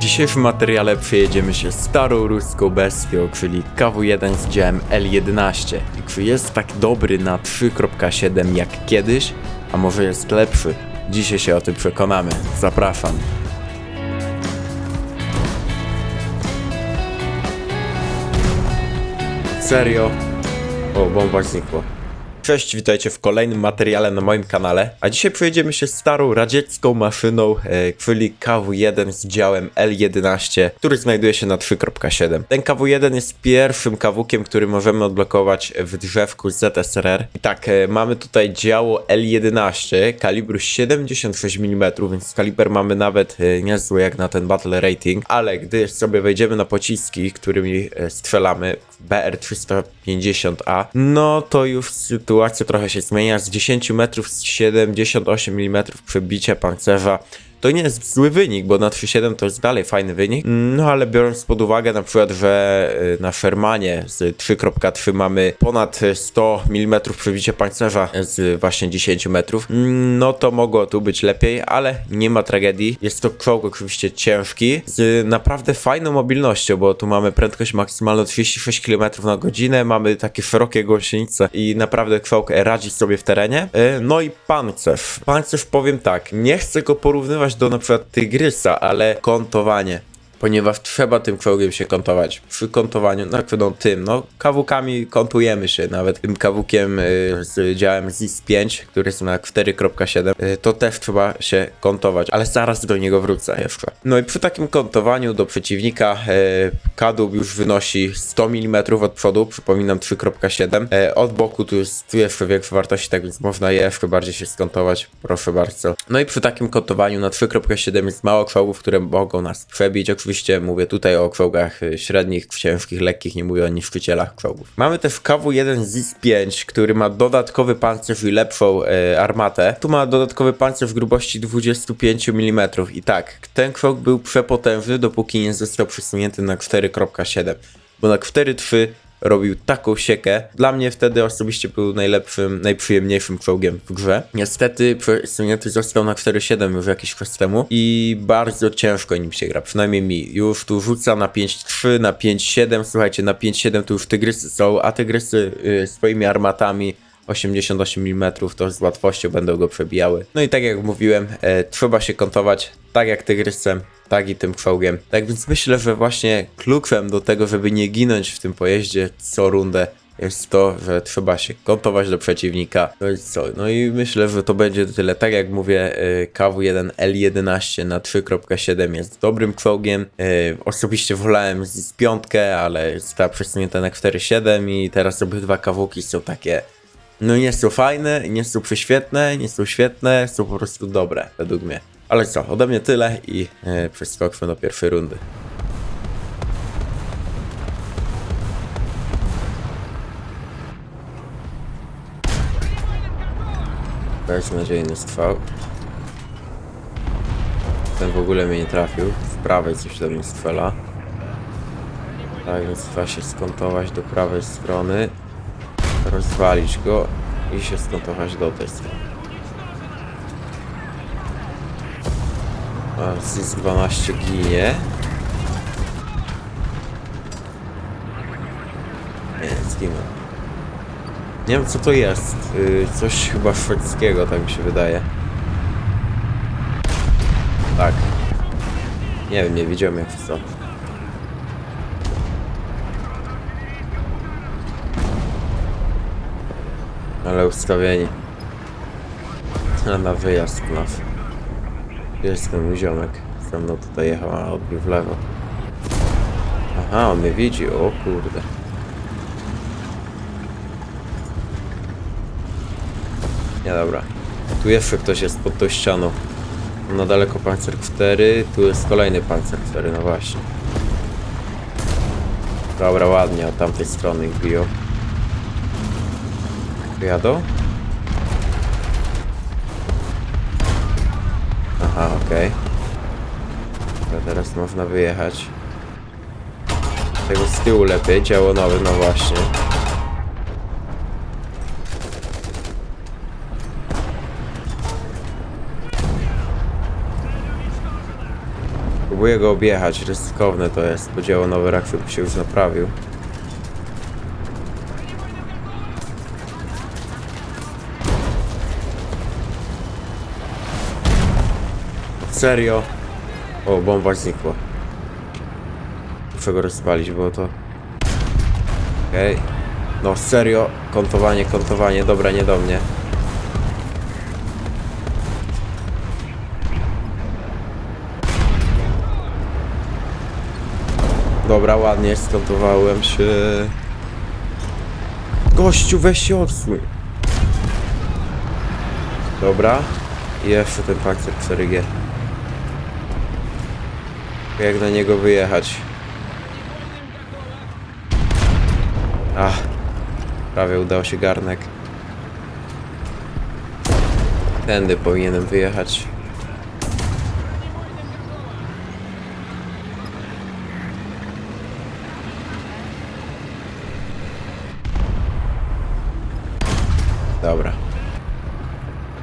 W dzisiejszym materiale przejedziemy się starą ruską bestią, czyli KW1 z działem L11. I czy jest tak dobry na 3.7 jak kiedyś, a może jest lepszy? Dzisiaj się o tym przekonamy. Zapraszam. Serio? O, bomba znikła. Cześć, witajcie w kolejnym materiale na moim kanale. A dzisiaj przejedziemy się starą radziecką maszyną, e, czyli KW1 z działem L11, który znajduje się na 3.7. Ten KW1 jest pierwszym kawukiem, który możemy odblokować w drzewku ZSRR. I tak, e, mamy tutaj działo L11, kalibru 76 mm, więc kaliber mamy nawet e, niezły jak na ten battle rating, ale gdy sobie wejdziemy na pociski, którymi e, strzelamy, BR-350A, no to już sytuacja trochę się zmienia. Z 10 metrów z 78 mm przebicia pancerza to nie jest zły wynik, bo na 3.7 to jest dalej fajny wynik. No ale biorąc pod uwagę na przykład, że y, na Shermanie z 3.3 mamy ponad 100 mm przebicia pancerza z właśnie 10 metrów, no to mogło tu być lepiej, ale nie ma tragedii. Jest to czołg oczywiście ciężki, z naprawdę fajną mobilnością, bo tu mamy prędkość maksymalną 36 km na godzinę, mamy takie szerokie gąsienice i naprawdę czołg radzi sobie w terenie. Y, No i pancerz. Pancerz powiem tak, nie chcę go porównywać do na przykład Tygrysa, ale kontowanie. Ponieważ trzeba tym czołgiem się kontować. Przy kontowaniu, no no tym, no kawukami kontujemy się, nawet tym kawukiem y, z działem ZIS-5, który jest na 4.7, y, to też trzeba się kontować, ale zaraz do niego wrócę jeszcze. No i przy takim kontowaniu do przeciwnika y, kadłub już wynosi 100 mm od przodu, przypominam 3.7, y, od boku tu jest tu jeszcze większe wartości, tak więc można jeszcze bardziej się skontować, proszę bardzo. No i przy takim kontowaniu na 3.7 jest mało czołgów, które mogą nas przebić, oczywiście mówię tutaj o czołgach y, średnich, ciężkich, lekkich, nie mówię o niszczycielach czołgów. Mamy też KW1 ZIS-5, który ma dodatkowy pancerz i lepszą e, armatę. Tu ma dodatkowy pancerz grubości 25 mm i tak, ten czołg był przepotężny, dopóki nie został przesunięty na 4.7, bo na 4.3 robił taką siekę. Dla mnie wtedy osobiście był najlepszym, najprzyjemniejszym czołgiem w grze. Niestety przesunięty został na 4.7 już jakiś czas temu i bardzo ciężko nim się gra, przynajmniej mi. Już tu rzuca na 5.3, na 5.7, słuchajcie, na 5.7 to już tygrysy są, a tygrysy y, swoimi armatami 88 mm to z łatwością będą go przebijały. No i tak jak mówiłem, e, trzeba się kontować tak jak tygrysem, tak i tym czołgiem. Tak więc myślę, że właśnie kluczem do tego, żeby nie ginąć w tym pojeździe co rundę jest to, że trzeba się kontować do przeciwnika. No i co? No i myślę, że to będzie tyle. Tak jak mówię, e, KW1 L11 na 3.7 jest dobrym czołgiem. E, Osobiście wolałem z 5, ale została przesunięta na 4.7 i teraz obydwa kawuki są takie no nie są fajne, nie są prześwietne, nie są świetne, są po prostu dobre, według mnie. Ale co, ode mnie tyle i przeskoczmy do pierwszej rundy. Beznadziejny strzał. Ten w ogóle mnie nie trafił. Z prawej coś do mnie strzela. Tak więc trzeba się skontować do prawej strony rozwalić go i się skontować do tej strony. A ZIS 12 ginie. Nie, zginął. Nie wiem co to jest. Yy, coś chyba szwedzkiego, tak mi się wydaje. Tak. Nie wiem, nie widziałem jak co. Ale ustawieni. Na wyjazd nas. Jest ten mój ziomek. Ze mną tutaj jechał, a odbił w lewo. Aha, on mnie widzi, o kurde. Nie dobra. Tu jeszcze ktoś jest pod tą ścianą. Na daleko pancer 4, tu jest kolejny pancer 4, no właśnie. Dobra, ładnie, od tamtej strony ich biją. Jadą? Aha, okej. Okay. Teraz można wyjechać. Tego z tyłu lepiej, działo nowe, no właśnie. Próbuję go objechać, ryzykowne to jest, bo dzieło nowy Rakfield się już naprawił. Serio? O, bomba znikła. Muszę go rozpalić, bo to... Okej. No serio, kontowanie, kontowanie, dobra, nie do mnie. Dobra, ładnie skontowałem się. Gościu, weź się odsuń. Dobra. I jeszcze ten pancer 4G. Jak na niego wyjechać? Ach. Prawie udało się garnek. Tędy powinienem wyjechać. Dobra.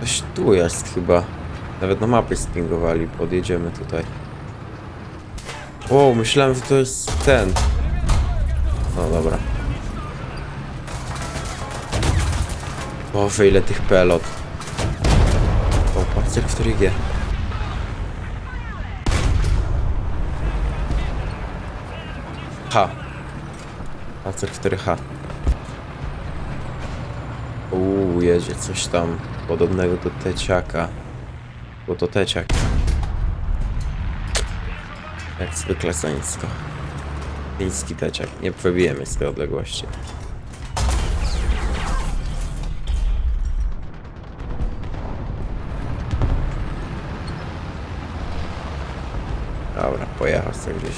Coś tu jest chyba. Nawet na mapie spingowali. Podjedziemy tutaj. O, myślałem, że to jest ten. No dobra. Boże, ile tych pelot. O, pancer 4G. H. Pancer 4H. Uuu, jedzie coś tam podobnego do teciaka. Bo to teciak. Jak zwykle za nisko. Chiński teciak. Nie przebijemy z tej odległości. Dobra, pojechał sobie gdzieś.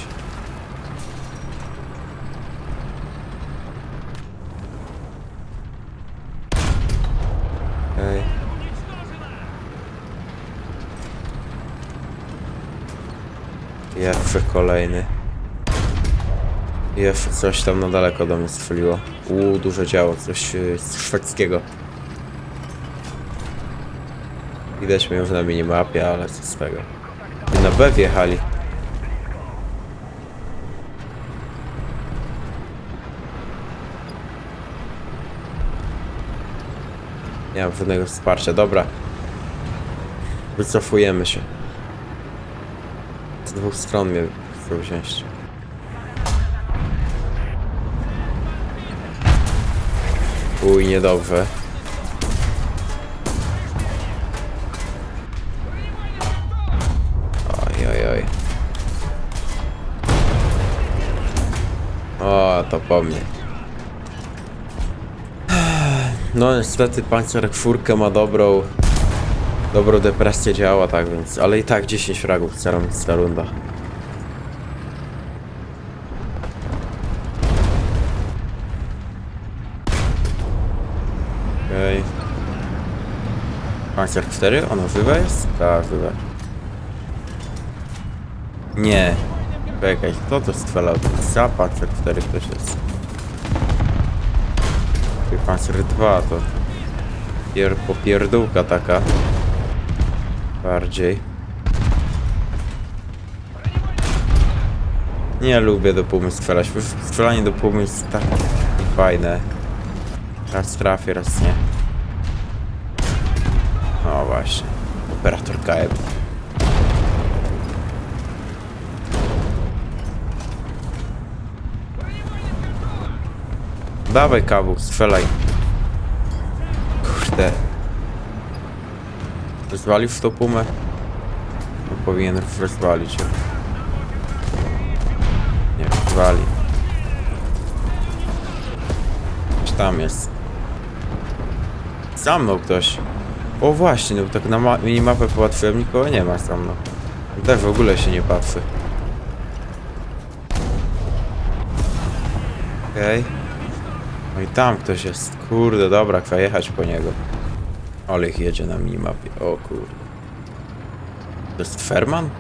Okej. Jeszcze kolejny. Jeszcze coś tam na daleko do mnie strzeliło. Uuu, duże działo, coś z szwedzkiego. Widać mnie już na minimapie, ale co z tego. Na B wjechali. Nie mam żadnego wsparcia, dobra. Wycofujemy się. Dwóch stron mnie chcą wziąć. Uj, niedobrze. Oj, oj, oj. O, to po mnie. No niestety pancer czwórkę ma dobrą Dobrą depresję działa, tak więc Ale i tak 10 fragów chce robić ta runda Okej okay. Pancer 4? Ono żywe jest? Tak, żywe Nie Czekaj, kto to strzelał? Za Pancer 4 ktoś jest Panzer 2 to pier popierdółka taka. Bardziej. Nie lubię do pumy strzelać. Strzelanie do pumy jest tak fajne. Raz trafię, raz nie. O właśnie. Operator KM. Dawaj kawu, strzelaj. Kurde. Rozwalił w tą pumę? No, powinien rozwalić ją. Nie, rozwali. Gdzieś tam jest. Za mną ktoś. O właśnie, no tak na ma minimapę popatrzyłem, nikogo nie ma za mną. Też w ogóle się nie patrzy. Okej. Okay. No i tam ktoś jest. Kurde, dobra, chcę jechać po niego. Ale ich jedzie na minimapie. O kurde. To jest Ferman?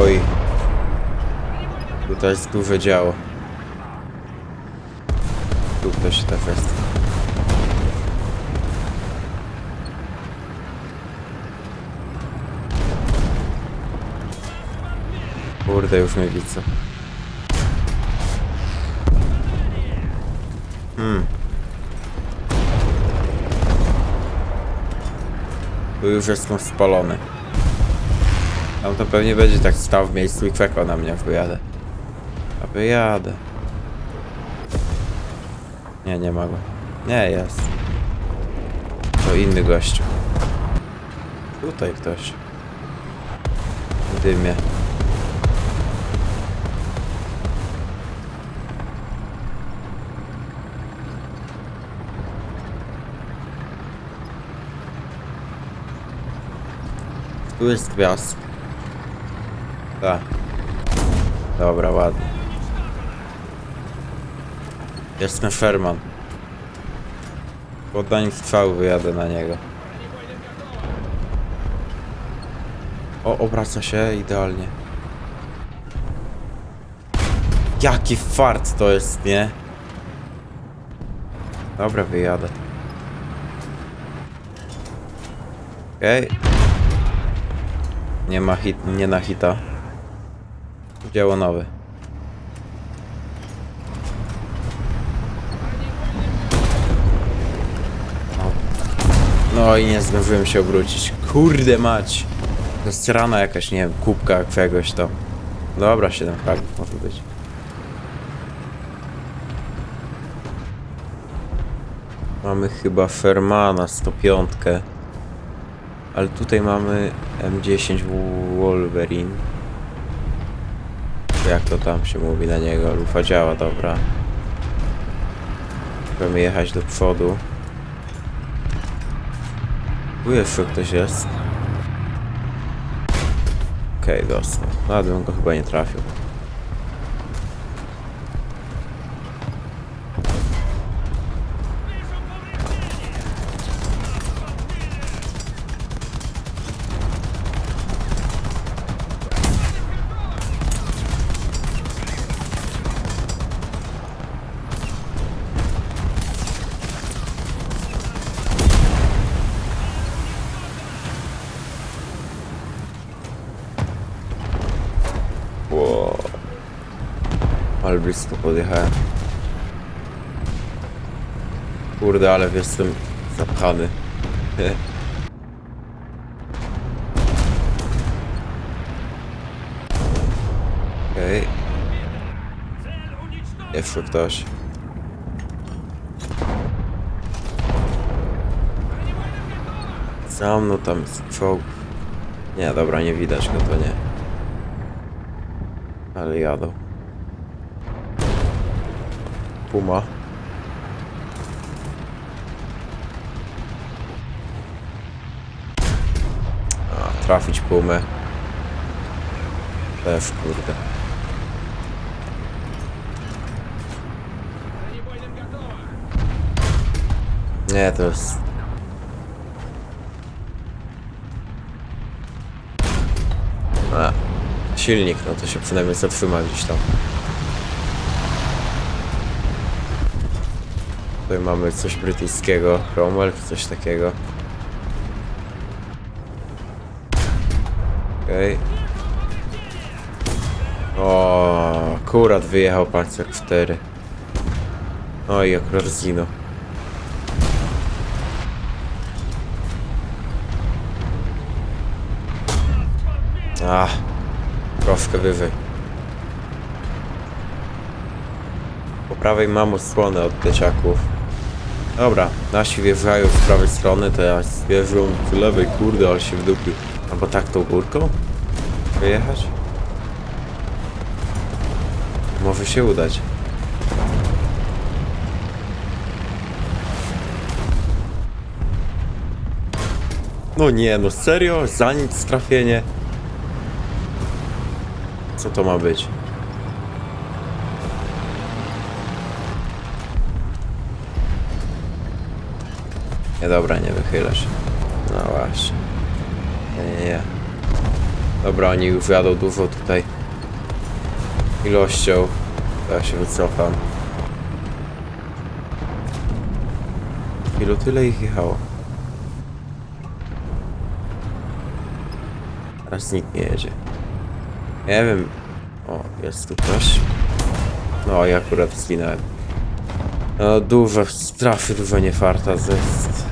Oj. Tutaj jest duże działo. Tu też jest. Kurde, już mnie widzę. Hmm. Tu już jestem spalony. Tam to pewnie będzie tak stał w miejscu i kwekał na mnie, jak wyjadę. A wyjadę. Nie, nie ma go. Nie, jest. To inny gościu. Tutaj ktoś. W dymie. Jest gwiazd. Tak. Dobra, ładnie. Jestem Sherman. Po oddaniu strzału wyjadę na niego. O, obraca się idealnie. Jaki fart to jest, nie? Dobra, wyjadę. Okej. Nie ma hit, nie na hita. Dzieło nowe. No i nie zdążyłem się obrócić. Kurde mać. To jest rana jakaś, nie wiem, kubka jakiegoś tam. Dobra, 7 fragów może być. Mamy chyba Fermana 105. Ale tutaj mamy M10 Wolverine. Jak to tam się mówi na niego? Lufa działa, dobra. Możemy jechać do przodu. Tu jeszcze ktoś jest. Okej, okay, dostał. Nawet bym go chyba nie trafił. Ale blisko podjechałem. Kurde, ale jestem zapchany. Okej. Okay. Jeszcze ktoś. Za mną tam jest czołg. Nie, dobra, nie widać go, to nie. Ale jadą. Puma. A, trafić pumę. Też kurde. Nie, to jest... A, silnik, no to się przynajmniej zatrzyma gdzieś tam. Tutaj mamy coś brytyjskiego, Cromwell, coś takiego. Okej. O, akurat wyjechał Panzer 4. Oj, akurat zginął. Ach, troszkę wyżej. Po prawej mam osłonę od leciaków. Dobra, nasi wjeżdżają z prawej strony, to ja wjeżdżam z lewej, kurde, ale się wdupił. Albo tak tą górką? Wyjechać? Może się udać. No nie, no serio? Za nic trafienie? Co to ma być? Nie, dobra, nie wychylę się. No właśnie. Nie, nie, nie. Dobra, oni już jadą dużo tutaj ilością. Ja się wycofam. Ilu tyle ich jechało? Teraz nikt nie jedzie. Nie wiem. O, jest tu ktoś. No i akurat zginąłem. No, duże strasznie dużo niefarta, jest